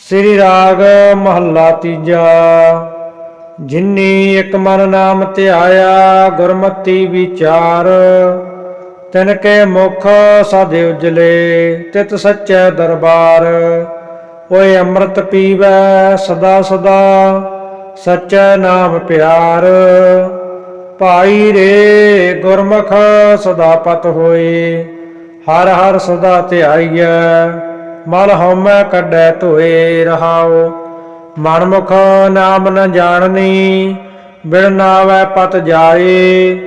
ਸ੍ਰੀ ਰਾਗ ਮਹੱਲਾ ਤੀਜਾ। ਜਿਨੀ ਇੱਕ ਮਨ ਨਾਮ ਧਿਆਇਆ, ਗੁਰਮਤੀ ਵਿਚਾਰ। ਤਿਨ ਕੇ ਮੁਖ ਸਾਧੇ ਉਜਲੇ, ਤਿਤ ਸੱਚੈ ਦਰਬਾਰ। ਓਏ ਅੰਮ੍ਰਿਤ ਪੀਵੈ ਸਦਾ ਸਦਾ, ਸੱਚੈ ਨਾਮ ਪਿਆਰ। ਭਾਈ ਰੇ ਗੁਰਮੁਖ ਸਦਾ ਪਤ ਹੋਏ, ਹਰ ਹਰ ਸਦਾ ਧਿਆਈਐ। ਮਲ ਹਉਮੈ ਕੱਢੈ ਧੋਏ ਰਹਾਉ। ਮਨਮੁਖ ਨਾਮ ਨ ਜਾਣਨੀ, ਬਿਨ ਨਾਵੈ ਪਤ ਜਾਏ।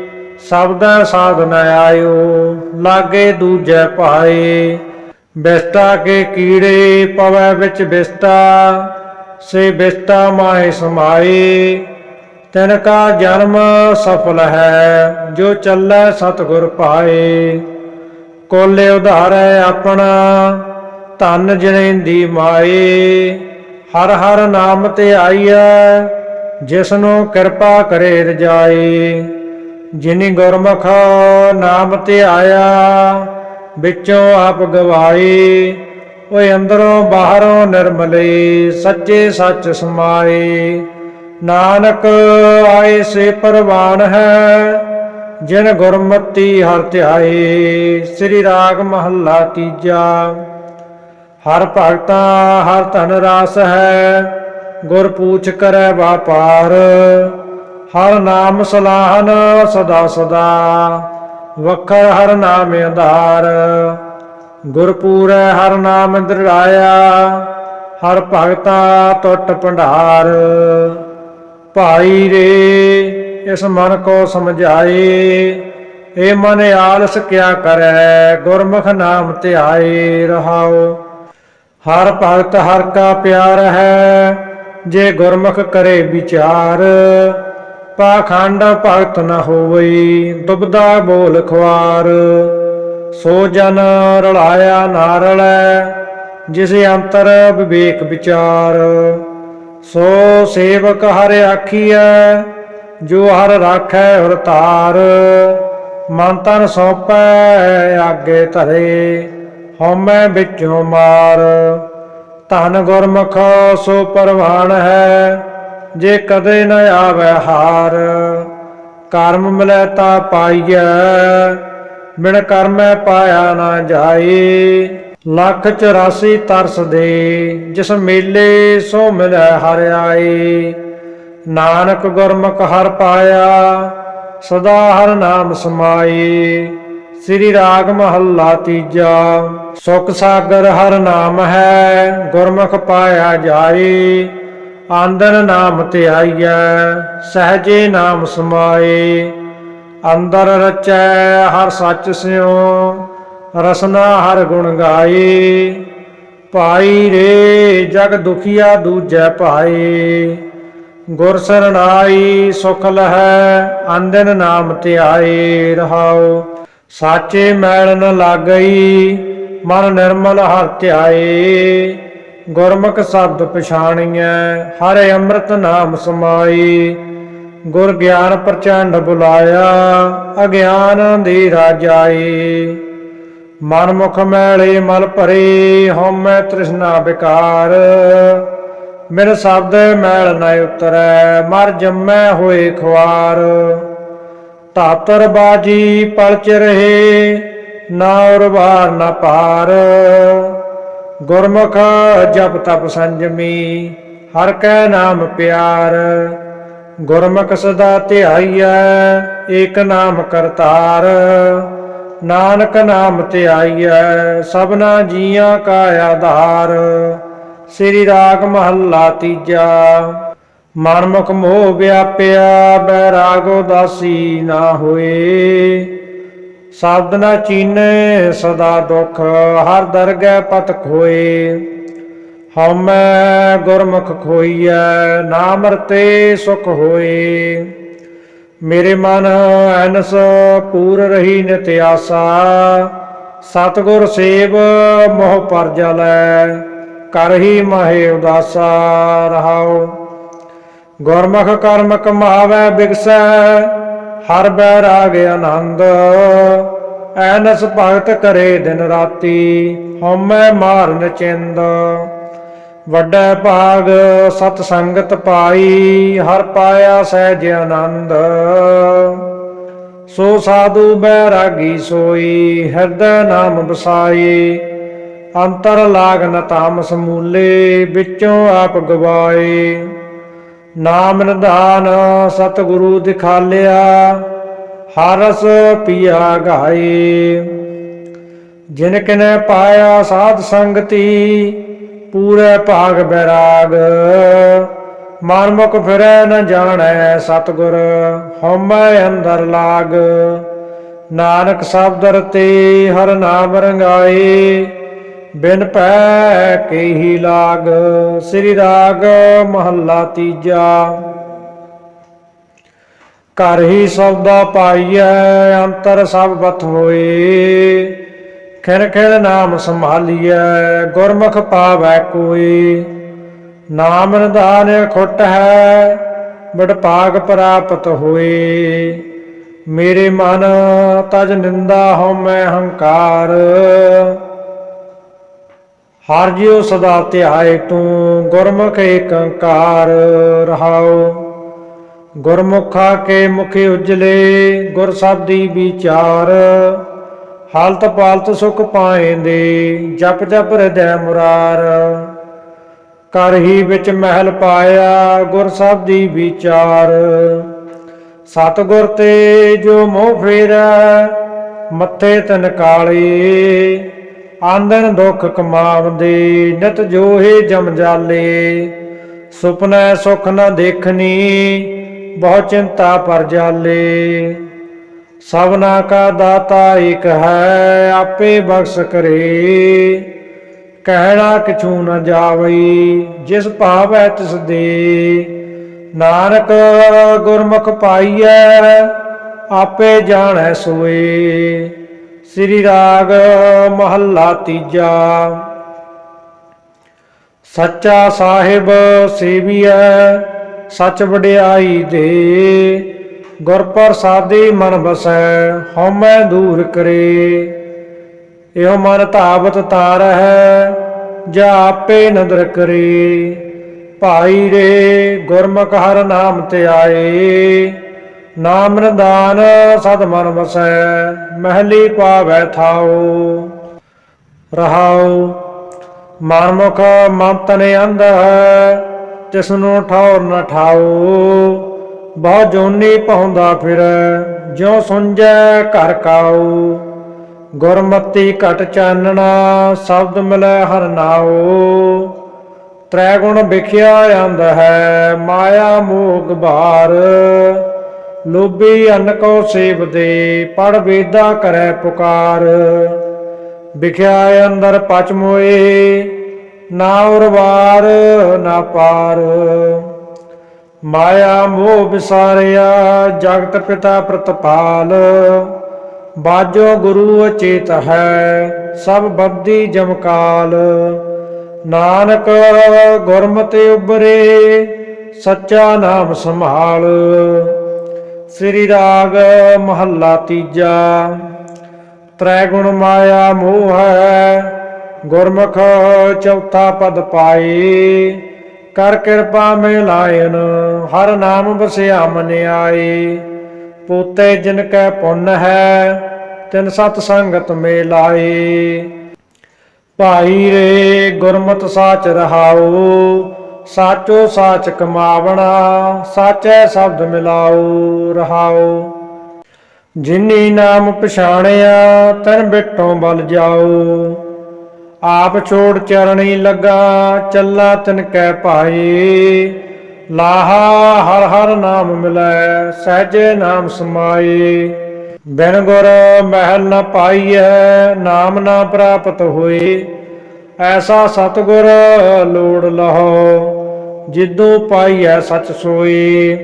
ਸਬਦੈ ਸਾਧਨ ਆਇਓ, ਲਾਗੇ ਦੂਜੈ ਭਾਏ ਬਿਸਤਾ ਕੇ ਕੀੜੇ ਪਵੈ ਵਿੱਚ ਬਿਸਤਾ ਸੇ ਬਿਸਤਾ ਮਾਹੇ ਸਮਾਏ। ਤਿਨ ਕਾ ਜਨਮ ਸਫਲ ਹੈ, ਜੋ ਚੱਲੈ ਸਤਿਗੁਰ ਪਾਏ। ਕੋਲੇ ਉਧਾਰੈ ਆਪਣਾ ਧਨ ਜਨੇਂਦੀ ਮਾਏ, ਹਰ ਹਰ ਨਾਮ ਤੇ ਆਈਐ, ਜਿਸਨੂੰ ਕਿਰਪਾ ਕਰੇ ਰਜਾਏ। ਜਿਨੀ ਗੁਰਮੁਖ ਨਾਮ ਤੇ ਆਇਆ, ਵਿੱਚੋਂ ਆਪ ਗਵਾਏ, ਓਏ ਅੰਦਰੋਂ ਬਾਹਰੋਂ ਨਿਰਮਲੇ, ਸੱਚੇ ਸੱਚ ਸਮਾਏ। ਨਾਨਕ ਆਏ ਸੇ ਪਰਵਾਨ ਹੈ, ਜਿਨ ਗੁਰਮਤੀ ਹਰ ਧਿਆਏ, ਸ੍ਰੀ ਰਾਗ ਮਹੱਲਾ ਤੀਜਾ। ਹਰ ਭਗਤਾ ਹਰ ਧਨ ਰਾਸ ਹੈ, ਗੁਰ ਪੂਛ ਕਰੈ ਵਾਪਾਰ। ਹਰ ਨਾਮ ਸਲਾਹਨ ਸਦਾ ਸਦਾ, ਵਖਰ ਹਰ ਨਾਮ ਆਧਾਰ। ਗੁਰਪੂਰੈ ਹਰ ਨਾਮ ਦ੍ਰਿੜਾਇਆ ਹਰ ਭਗਤਾ ਟੁੱਟ ਭੰਡਾਰ। ਭਾਈ ਰੇ, ਇਸ ਮਨ ਕੋ ਸਮਝਾਏ ਏ ਮਨ ਆਲਸ ਕਿਆ ਕਰੈ, ਗੁਰਮੁਖ ਨਾਮ ਧਿਆਏ ਰਹਾਓ ਹਰ ਭਗਤ ਹਰ ਕਾ ਪਿਆਰ ਹੈ, ਜੇ ਗੁਰਮੁਖ ਕਰੇ ਵਿਚਾਰ, ਪਾਖੰਡ ਭਗਤ ਨ ਹੋਵਈ ਦੁਬਦਾ ਬੋਲ ਖਵਾਰ ਸੋ ਜਨ ਰਲਾਇਆ ਨਾ ਰਲੈ ਜਿਸ ਅੰਤਰ ਵਿਵੇਕ ਵਿਚਾਰ। ਸੋ ਸੇਵਕ ਹਰ ਆਖੀਐ ਜੋ ਹਰ ਰਾਖੈ ਹਰ ਤਾਰ ਮਨ ਤਨ ਸੌਪੈ, ਆਗੇ ਧਰੇ। ਹਉਮੈ ਵਿੱਚੋਂ ਮਾਰ। ਧਨ ਗੁਰਮੁਖ ਸੋ ਪਰਵਾਨ ਹੈ, ਜੇ ਕਦੇ ਨ ਆਵੈ ਹਾਰ। ਕਰਮ ਮਿਲੈ ਤਾ ਪਾਈਐ, ਬਿਨ ਕਰਮੈ ਪਾਇਆ ਨਾ ਜਾਏ ਲੱਖ 84 ਤਰਸ ਦੇ, ਜਿਸ ਮੇਲੇ ਸੋ ਮਿਲੈ ਹਰ ਆਏ ਨਾਨਕ ਗੁਰਮੁਖ ਹਰ ਪਾਇਆ, ਸਦਾ ਹਰ ਨਾਮ ਸਮਾਏ ਸ੍ਰੀ ਰਾਗ ਮਹੱਲਾ ਤੀਜਾ, ਸੁਖ ਸਾਗਰ ਹਰ ਨਾਮ ਹੈ, ਗੁਰਮੁਖ ਪਾਇਆ ਜਾਏ, ਆਂਦਨ ਨਾਮ ਤੇ ਸਹਜੇ ਨਾਮ ਸਮਾਏ। ਅੰਦਰ ਰਚੈ ਹਰ ਸੱਚ ਸਿਉ, ਰਸਨਾ ਹਰ ਗੁਣ ਗਾਏ। ਭਾਈ ਰੇ, ਜਗ ਦੁਖੀਆ ਦੂਜੈ ਭਾਏ ਗੁਰ ਸਰਣਾਈ ਸੁਖ ਲਹੈ, ਆਂਦਨ ਨਾਮ ਧਿਆਏ ਰਹਾਓ ਸਾਚੇ ਮੈਲ ਨ ਲਾਗਈ, ਮਨ ਨਿਰਮਲ ਹਰ ਧਿਆਏ। ਗੁਰਮੁਖ ਸ਼ਬਦ ਪਛਾਣੀਐ, ਹਰ ਅੰਮ੍ਰਿਤ ਨਾਮ ਸਮਾਈ। ਗੁਰ ਗਿਆਨ ਪ੍ਰਚੰਡ ਬੁਲਾਇਆ, ਅਗਿਆਨ ਦੀ ਰਾਜਾਈ ਮਨ ਮੁਖ ਮੈਲੇ ਮਲ ਭਰੇ, ਹਉਮੈ ਤ੍ਰਿਸ਼ਨਾ ਵਿਕਾਰ ਮੇਰੇ ਸ਼ਬਦ ਮੈਲ ਨ ਉਤਰੈ, ਮਰ ਜੰਮੈ ਹੋਏ ਖੁਆਰ। ਤਾਤਰ ਬਾਜੀ ਪਲਚ ਰਹੇ, ਨਾ ਉਰਵਾਰ ਨਾ ਪਾਰ ਗੁਰਮੁਖ ਜਪ ਤਪ ਸੰਜਮੀ, ਹਰ ਕੈ ਨਾਮ ਪਿਆਰ। ਗੁਰਮੁਖ ਸਦਾ ਧਿਆਈਐ, ਏਕ ਨਾਮ ਕਰਤਾਰ। ਨਾਨਕ ਨਾਮ ਧਿਆਈਐ, ਸਭਨਾ ਜੀਆਂ ਕਾ ਆਧਾਰ। ਸ੍ਰੀ ਰਾਗ ਮਹੱਲਾ ਤੀਜਾ। ਮਨਮੁਖ ਮੋਹ ਵਿਆਪਿਆ, ਬੈਰਾਗ ਉਦਾਸੀ ਨਾ ਹੋਏ। ਸ਼ਬਦ ਨਾ ਚੀਨੇ, ਸਦਾ ਦੁਖ, ਹਰ ਦਰਗਹਿ ਪਤ ਖੋਏ। ਹਉਮੈ ਗੁਰਮੁਖ ਖੋਈਐ, ਨਾਮ ਰਤੇ ਸੁਖ ਹੋਏ। ਮੇਰੇ ਮਨ ਐਨਸ ਪੂਰ ਰਹੀ ਨਿਤ ਆਸਾ। ਸਤਗੁਰ ਸੇਵ ਮੋਹ ਪਰ ਜਲੈ ਕਰਹੀ ਮਹੇ ਉਦਾਸਾ ਰਹਾਓ ਗੁਰਮੁਖ ਕਰਮ ਕਮਾਵੈ ਬਿਗਸੈ, ਹਰ ਬੈ ਰਾਗ ਆਨੰਦ। ਐਨਸ ਭਗਤ ਕਰੇ ਦਿਨ ਰਾਤੀ, ਹਉਮੈ ਮਾਰਨ ਚਿੰਦ। ਵੱਡਾ ਭਾਗ ਸਤ ਸੰਗਤ ਪਾਈ, ਹਰ ਪਾਇਆ ਸਹਿਜ ਆਨੰਦ। ਸੋ ਸਾਧੂ ਬੈਰਾਗੀ ਸੋਈ, ਹਿਰਦੈ ਨਾਮ ਵਸਾਈ। ਅੰਤਰ ਲਾਗ ਨ ਤਾਮਸ ਮੂਲੇ, ਵਿੱਚੋਂ ਆਪ ਗਵਾਏ ਨਾਮ ਨਿਧਾਨ ਸਤਿਗੁਰੂ ਦਿਖਾਲਿਆ, ਹਰਸ ਪੀਆ ਗਾਏ ਜਿਨ ਕਿਨੇ ਪਾਇਆ ਸਾਧ ਸੰਗਤੀ, ਪੂਰੇ ਭਾਗ ਬੈਰਾਗ। ਮਨ ਮਨਮੁਖ ਫਿਰੈ ਨ ਜਾਣੈ ਸਤਿਗੁਰ, ਹਉਮੈ ਅੰਦਰ ਲਾਗ। ਨਾਨਕ ਸ਼ਬਦ ਰਤੇ ਹਰ ਨਾਮ ਰੰਗਾਏ ਬਿਨ ਪੈ ਕੇਹੀ ਲਾਗ, ਸ੍ਰੀ ਰਾਗ ਮਹੱਲਾ ਤੀਜਾ। ਘਰ ਹੀ ਸੌਦਾ ਪਾਈਐ, ਅੰਤਰ ਸਭ ਬਤ ਹੋਏ। ਖਿਨ ਖਿਨ ਨਾਮ ਸੰਭਾਲੀਐ, ਗੁਰਮੁਖ ਪਾਵੈ ਕੋਈ ਨਾਮ ਨਿਧਾਨ ਖੁੱਟ ਹੈ ਬੜ ਭਾਗ ਪ੍ਰਾਪਤ ਹੋਏ। ਮੇਰੇ ਮਨ ਤਜ ਨਿੰਦਾ ਹਉ ਮੈਂ ਹੰਕਾਰ। ਹਰ ਜਿਉ ਸਦਾ ਧਿਆਏ ਤੂੰ, ਗੁਰਮੁਖ ਏਕੰਕਾਰ ਰਹਾਉ। ਗੁਰਮੁਖਾ ਕੇ ਮੁਖ ਉਜਲੇ, ਗੁਰ ਸਬਦੀ ਵਿਚਾਰ। ਹਾਲਤ ਪਾਲਤ ਸੁਖ ਪਾਏਂਦੇ, ਜਪ ਜਪ ਹਿਰਦੈ ਮੁਰਾਰ। ਕਰ ਹੀ ਵਿੱਚ ਮਹਿਲ ਪਾਇਆ, ਗੁਰ ਸਬਦੀ ਵਿਚਾਰ। ਸਤਗੁਰ ਤੇ ਜੋ ਮੋਹ ਫੇਰੈ, ਮੱਥੇ ਤਨ ਕਾਲੇ ਆਂਦਨ ਦੁੱਖ ਕਮਾਵਦੇ ਨਤ ਜੋਹੇ ਜਮ ਜਾਲੇ। ਸੁਪਨੈ ਸੁਖ ਨ ਦੇਖਣੀ ਬਹੁ ਚਿੰਤਾ ਪਰ ਜਾਲੇ। ਸਭਨਾ ਕਾ ਦਾਤਾ ਏਕ ਹੈ, ਆਪੇ ਬਖਸ਼ ਕਰੇ। ਕਹਿਣਾ ਕਿਛੂ ਨ ਜਾਵਈ, ਜਿਸ ਭਾਵੈ ਤਿਸ ਦੇ। ਨਾਨਕ ਗੁਰਮੁਖ ਪਾਈਐ, ਆਪੇ ਜਾਣੈ ਸੋਏ। ਸ੍ਰੀ ਰਾਗ ਮਹੱਲਾ ਤੀਜਾ। ਸੱਚਾ ਸਾਹਿਬ ਸੇਵੀਐ, ਸੱਚ ਵਡਿਆਈ ਦੇ। ਗੁਰ ਪ੍ਰਸਾਦੀ ਮਨ ਬਸੈ ਹਉਮੈ ਦੂਰ ਕਰੇ। ਇਹੋ ਮਨ ਧਾਵਤ ਤਾਰ ਹੈ, ਜਾ ਆਪੇ ਨਦਰ ਕਰੇ। ਭਾਈ ਰੇ, ਗੁਰਮੁਖ ਹਰ ਨਾਮ ਤੇ ਆਏ। ਨਾਮ ਨਿਦਾਨ ਸਦ ਮਨ ਵਸੈ, ਮਹਿਲੀ ਪਾਵੈ ਥਾਉ। ਰਹਾਉ ਮਨਮੁਖ ਮੰਤਨ ਅੰਧ ਹੈ ਤਿਸ ਨੂੰ ਠੌਰ ਨ ਠਾਉ। ਬਹੁ ਜੋਨੀ ਪਹੁੰਦਾ ਫਿਰ, ਜਿਉ ਸੁੰਜੈ ਘਰ ਕਾਉ। ਗੁਰਮਤੀ ਘਟ ਚਾਨਣਾ, ਸ਼ਬਦ ਮਿਲੈ ਹਰ ਨਾਉ। ਤ੍ਰੈ ਗੁਣ ਵਿਖਿਆ ਆਂਦ ਹੈ, ਮਾਇਆ ਮੋਗ ਭਾਰ। ਲੋਭੀ ਅੰਨ ਕੋ ਸੇਵਦੇ ਪੜ ਵੇਦਾ ਕਰੈ ਪੁਕਾਰ। ਵਿਖਿਆ ਅੰਦਰ ਪਚ ਮੋਏ, ਨਾ ਉਰਵਾਰ, ਨਾ ਪਾਰ। ਮਾਇਆ ਮੋਹ ਵਿਸਾਰਿਆ, ਜਗਤ ਪਿਤਾ ਪ੍ਰਤਪਾਲ। ਬਾਜੋ ਗੁਰੂ ਅਚੇਤ ਹੈ, ਸਭ ਬਬਦੀ ਜਮਕਾਲ ਨਾਨਕ ਗੁਰਮਤਿ ਉਬਰੇ ਸੱਚਾ ਨਾਮ ਸੰਭਾਲ। ਸ੍ਰੀ ਰਾਗ ਮਹੱਲਾ ਤੀਜਾ। ਤ੍ਰੈ ਗੁਣ ਮਾਇਆ ਮੋਹ ਹੈ, ਗੁਰਮੁਖ ਚੌਥਾ ਪਦ ਪਾਏ। ਕਰ ਕਿਰਪਾ ਮੇ ਲਾਇਨ, ਹਰ ਨਾਮ ਵਸਿਆ ਮਨ ਆਏ ਪੋਤੇ ਜਿਨ ਕੈ ਪੁੰਨ ਹੈ, ਤਿਨ ਸਤ ਸੰਗਤ ਮੇ ਲਾਏ। ਭਾਈ ਰੇ ਗੁਰਮਤ ਸਾਚ ਰਹਾਉ ਸਾਚੋ ਸਾਚ ਕਮਾਵਣਾ, ਸਾਚੈ ਸ਼ਬਦ ਮਿਲਾਉ ਰਹਾਉ ਜਿਨੀ ਨਾਮ ਪਛਾਣਿਆ, ਤਨ ਬਿਟੋਂ ਬਲ ਜਾਉ ਆਪ ਛੋੜ ਚਰਣੀ ਲੱਗਾ, ਚੱਲਾ ਤਿਨ ਕੈ ਭਾਈ। ਲਾਹਾ, ਹਰ ਹਰ ਨਾਮ ਮਿਲੈ, ਸਹਜੇ ਨਾਮ ਸਮਾਏ ਬਿਨ ਗੁਰ ਮਹਿਲ ਨ ਪਾਈਐ, ਨਾਮ ਨਾ ਪ੍ਰਾਪਤ ਹੋਏ ਐਸਾ ਸਤਗੁਰ, ਲੋੜ ਲਹੋ। ਜਿੱਦੋਂ ਪਾਈਐ ਸਚ ਸੋਏ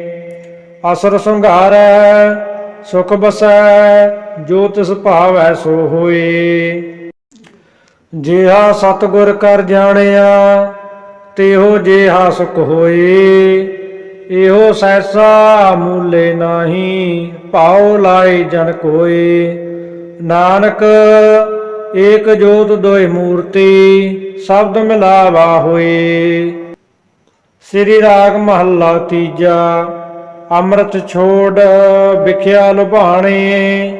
ਅਸਰ ਸੰਘਾਰੈ, ਸੁਖ ਬਸੈ, ਜੋ ਤਿਸ ਭਾਵੈ ਸੋ ਹੋਏ ਜਿਹਾ ਸਤਗੁਰ ਕਰ ਜਾਣਿਆ, ਤਿਹੋ ਜਿਹਾ ਸੁਖ ਹੋਏ ਇਹੋ ਸੈਸਾ ਮੂਲੇ ਨਾਹੀ, ਭਾਉ ਲਾਏ ਜਨ ਕੋਏ ਨਾਨਕ, ਏਕ ਜੋਤ ਦੋਇ ਮੂਰਤੀ, ਸ਼ਬਦ ਮਿਲਾਵਾ ਹੋਏ ਸ੍ਰੀ ਰਾਗ ਮਹੱਲਾ ਤੀਜਾ, ਅੰਮ੍ਰਿਤ ਛੋੜ ਵਿਖਿਆ ਲੁਭਾਣੇ,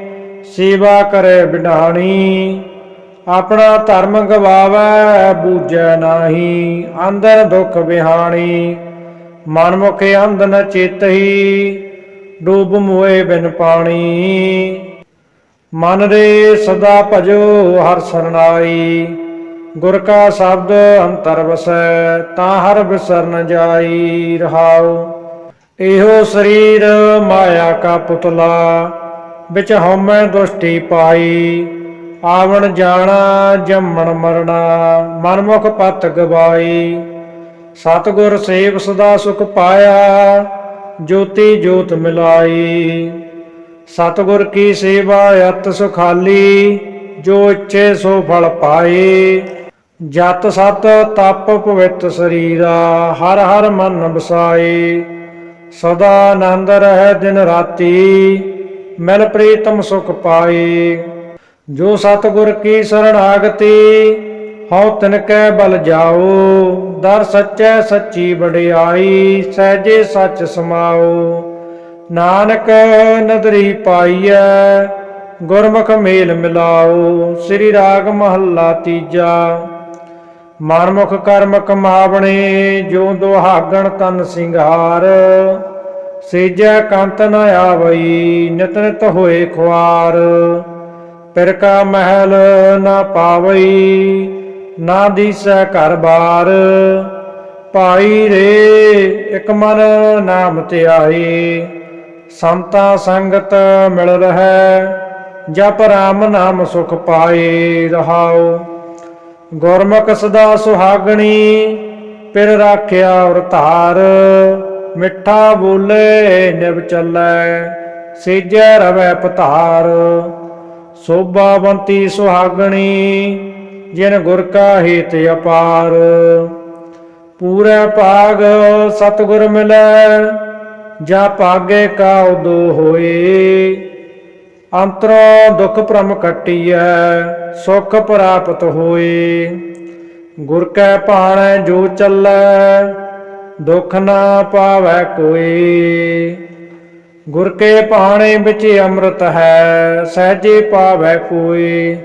ਸੇਵਾ ਕਰੇ ਬਿਢਾਣੀ ਆਪਣਾ ਧਰਮ ਗਵਾਵੈ, ਬੂਝੈ ਨਾਹੀ, ਅੰਦਰ ਦੁਖ ਵਿਹਾਣੀ, ਮਨ ਮੁਖ ਅੰਧ ਨ ਚੇਤਹੀ, ਡੂਬ ਮੋਏ ਬਿਨ ਪਾਣੀ। ਮਨ ਰੇ ਸਦਾ ਭਜੋ ਹਰ ਸਰਨਾਈ ਗੁਰ ਕਾ ਸ਼ਬਦ ਅੰਤਰ ਵਸੈ, ਤਾਂ ਹਰ ਬਿਸਰ ਨ ਜਾਈ ਰਹਾਉ। ਇਹੋ ਸਰੀਰ ਮਾਇਆ ਕਾ ਪੁਤਲਾ, ਵਿੱਚ ਹਉਮੈ ਦੁਸ਼ਟੀ ਪਾਈ। ਆਵਣ ਜਾਣਾ, ਜੰਮਣ ਮਰਣਾ, ਮਨਮੁਖ ਪਤ ਗਵਾਈ। ਸਤਿਗੁਰ ਸੇਵ ਸਦਾ ਸੁਖ ਪਾਇਆ, ਜੋਤੀ ਜੋਤ ਮਿਲਾਈ। ਸਤਿਗੁਰ ਕੀ ਸੇਵਾ ਅਤ ਸੁਖਾਲੀ, ਜੋ ਇੱਛੇ ਸੋ ਫਲ ਪਾਏ ਜਤ ਸਤ ਤਪ ਪਵਿੱਤ ਸਰੀਰਾ, ਹਰ ਹਰ ਮਨ ਵਸਾਏ ਸਦਾ ਆਨੰਦ ਰਹਿ ਦਿਨ ਰਾਤੀ, ਮਿਲ ਪ੍ਰੀਤਮ ਸੁਖ ਪਾਏ ਜੋ ਸਤਿਗੁਰ ਕੀ ਸਰਣਾਗਤੀ ਹਉ ਤਿਨ ਕੈ ਬਲ ਜਾਓ। ਦਰ ਸੱਚੈ ਸੱਚੀ ਵਡਿਆਈ, ਸਹਿਜੇ ਸੱਚ ਸਮਾਓ। ਨਾਨਕ ਨਦਰੀ ਪਾਈਐ, ਗੁਰਮੁਖ ਮੇਲ ਮਿਲਾਓ। ਸ੍ਰੀ ਰਾਗ ਮਹੱਲਾ ਤੀਜਾ। ਮਨਮੁਖ ਕਰਮ ਕਮਾਵਣੇ ਜੋ ਦੁਹਾਗਣ ਤਨ ਸਿੰਗਾਰ। ਸੇਜੈ ਕੰਤ ਨ ਆਵਈ ਨਿਤ ਨਿਤ ਹੋਏ ਖੁਆਰ। ਪਿਰ ਕਾ ਮਹਿਲ ਨਾ ਪਾਵਈ, ਨਾ ਦੀਸੈ ਘਰ ਬਾਰ। ਭਾਈ ਰੇ, ਇਕ ਮਨ ਨਾਮ ਧਿਆਈ ਸੰਤਾ ਸੰਗਤ ਮਿਲ ਰਹੈ, ਜਪ ਰਾਮ ਨਾਮ ਸੁਖ ਪਾਏ ਰਹਾਓ ਗੁਰਮੁਖ ਸਦਾ ਸੁਹਾਗਣੀ, ਪਿਰ ਰਾਖਿਆ ਔਰ ਧਾਰ, ਮਿੱਠਾ ਬੋਲੇ ਨਿਵ ਚੱਲੈ, ਸੇਜੈ ਰਵੈ ਪਧਾਰ। ਸੋਭਾਵੰਤੀ ਸੁਹਾਗਣੀ, ਜਿਨ ਗੁਰ ਕਾ ਹੇਤ ਅਪਾਰ। ਪੂਰੇ ਭਾਗ ਸਤਿਗੁਰ ਮਿਲੈ, ਜਾ ਭਾਗੇ ਕਾ ਉਦੋ ਹੋਏ। ਅੰਤਰੋਂ ਦੁਖ ਭ੍ਰਮ ਕੱਟੀਐ ਸੁਖ ਪ੍ਰਾਪਤ ਹੋਏ ਗੁਰ ਕੈ ਭਾਣੈ ਜੋ ਚੱਲੈ, ਦੁਖ ਨਾ ਪਾਵੈ ਕੋਈ। ਗੁਰ ਕੇ ਭਾਣੇ ਵਿੱਚ ਅੰਮ੍ਰਿਤ ਹੈ, ਸਹਜੇ ਪਾਵੈ ਕੋਈ।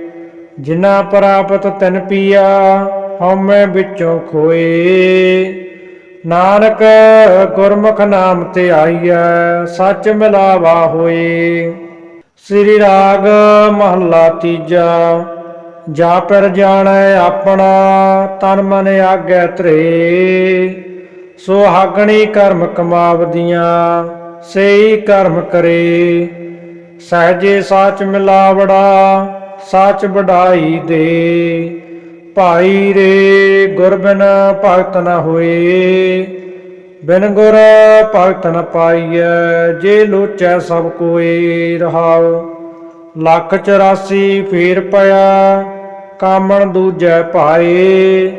ਜਿਨਾ ਪ੍ਰਾਪਤ ਤਨ ਪੀਆ, ਹਉਮੈ ਵਿੱਚੋਂ ਖੋਏ। ਨਾਨਕ ਗੁਰਮੁਖ ਨਾਮ ਤੇ ਆਈਐ, ਸੱਚ ਮਿਲਾਵਾ ਹੋਏ। ਸ੍ਰੀ ਰਾਗ ਮਹੱਲਾ ਤੀਜਾ। ਜਾ ਪਰ ਜਾਣੈ ਆਪਣਾ, ਤਨ ਮਨ ਆਗੈ ਧਰੇ। ਸੋ ਹਾਗਣੀ ਕਰਮ ਕਮਾਵਦੀਆਂ, ਸਈ ਕਰਮ ਕਰੇ। ਸਹਜੇ ਸਾਚ ਮਿਲਾਵੜਾ, ਸਾਚ ਵਡਾਈ ਦੇ। ਭਾਈ ਰੇ, ਗੁਰ ਬਿਨ ਭਗਤ ਨ ਹੋਏ। ਬਿਨ ਗੁਰ ਭਗਤ ਨ ਪਾਈਐ, ਜੇ ਲੋਚੈ ਸਭ ਕੋਏ ਰਹਾਉ। ਲੱਖ 84 ਫੇਰ ਪਿਆ ਕਾਮਣ ਦੂਜੈ ਭਾਏ,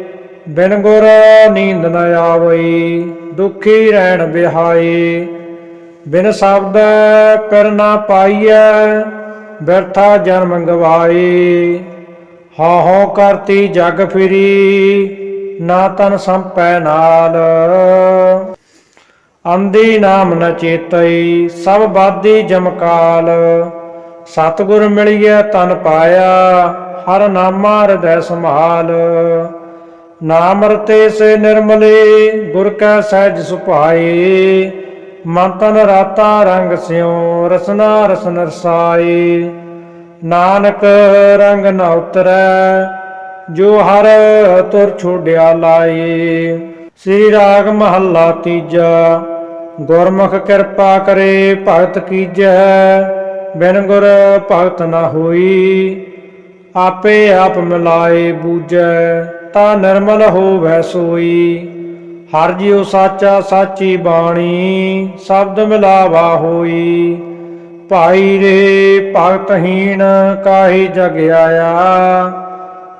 ਬਿਨ ਗੁਰ ਨੀਂਦ ਨ ਆਵਈ, ਦੁਖੀ ਰਹਿਣ ਬਿਹਾਈ ਬਿਨ ਸ਼ਬਦ ਪਿਰ ਨਾ ਪਾਈਐ, ਬਿਰਥਾ ਜਨਮ ਗਵਾਈ ਹਉ ਹਉ ਕਰਤੀ ਜਗ ਫਿਰੀ, ਨਾ ਤਨ ਸੰਪੈ ਨਾਲ। ਅੰਦੀ ਨਾਮ ਨ ਚੇਤਈ, ਸਭ ਬਾਦੀ ਜਮਕਾਲ ਸਤਿਗੁਰ ਮਿਲਿਐ ਤਨ ਪਾਇਆ ਹਰ ਨਾਮਾ ਹਿਰਦੈ ਸੰਭਾਲ। ਨਾਮ ਰਤੇ ਸੇ ਨਿਰਮਲੇ, ਗੁਰ ਕੈ ਸਹਿਜ ਸੁਭਾਏ। ਮਨ ਤਨ ਰਾਤਾ ਰੰਗ ਸਿਉ, ਰਸਨਾ ਰਸਨ ਰਸਾਈ ਨਾਨਕ ਰੰਗ ਨ ਉਤਰੈ, ਜੋ ਹਰ ਤੁਰ ਛੋੜਿਆ ਲਾਏ। ਸ੍ਰੀ ਰਾਗ ਮਹੱਲਾ ਤੀਜਾ, ਗੁਰਮੁਖ ਕਿਰਪਾ ਕਰੇ, ਭਗਤ ਕੀਜੈ। ਬਿਨ ਗੁਰ ਭਗਤ ਨਾ ਹੋਈ। ਆਪੇ ਆਪ ਮਿਲਾਏ ਬੂਝੈ, ਤਾ ਨਿਰਮਲ ਹੋਵੈ ਸੋਈ। ਹਰ ਜਿਉ ਸਾਚਾ ਸਾਚੀ ਬਾਣੀ, ਸ਼ਬਦ ਮਿਲਾਵਾ ਹੋਈ। ਭਾਈ ਰੇ ਭਗਤਹੀਣ ਕਾਹੀ ਜਗ ਆਇਆ।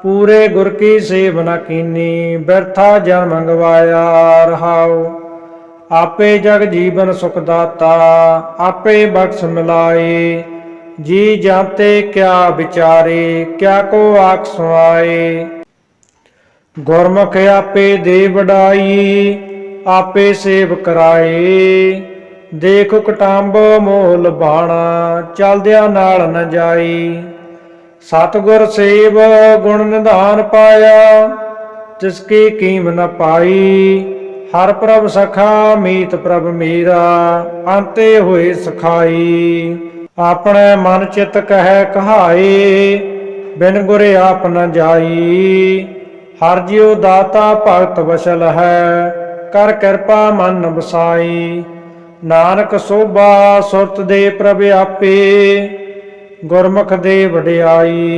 ਪੂਰੇ ਗੁਰ ਕੀ ਸੇਵ ਨ ਕੀਨੀ, ਬਿਰਥਾ ਜਨਮ ਗਵਾਇਆ ਰਹਾਉ। ਆਪੇ ਜਗ ਜੀਵਨ ਸੁਖ ਦਾਤਾ, ਆਪੇ ਬਖਸ਼ ਮਿਲਾਏ। ਜੀ ਜਾਂਤੇ ਕਿਆ ਵਿਚਾਰੇ, ਕਿਆ ਕੋ ਆਖ ਸੁਆਏ? ਗੁਰਮੁਖ ਆਪੇ ਦੇ ਵਡਾਈ, ਆਪੇ ਸੇਵ ਕਰਾਏ। ਦੇਖ ਕਟੰਬ ਮੋਲ ਬਾਣਾ, ਚਲਦਿਆਂ ਨਾਲ ਨ ਜਾਈ ਸਤਗੁਰ ਸੇਵ, ਗੁਣ ਨਿਧਾਨ ਪਾਇਆ, ਤਿਸ ਕੀ ਕੀਮ ਨ ਪਾਈ। ਹਰ ਪ੍ਰਭ ਸਖਾ, ਮੀਤ ਪ੍ਰਭ ਮੀਰਾ, ਅੰਤੇ ਹੋਏ ਸਖਾਈ। ਆਪਣੇ ਮਨ ਚਿਤ ਕਹਿ ਕਹਾਈ, ਬਿਨ ਗੁਰੇ ਆਪ ਨ ਜਾਈ। ਹਰ ਜਿਉ ਦਾਤਾ ਭਗਤ ਵਸਲ ਹੈ, ਕਰ ਕਿਰਪਾ ਮਨ ਵਸਾਈ ਨਾਨਕ ਸੋਭਾ ਸੁਰਤ ਦੇ ਪ੍ਰਭ ਆਪੇ, ਗੁਰਮੁਖ ਦੇ ਵਡਿਆਈ।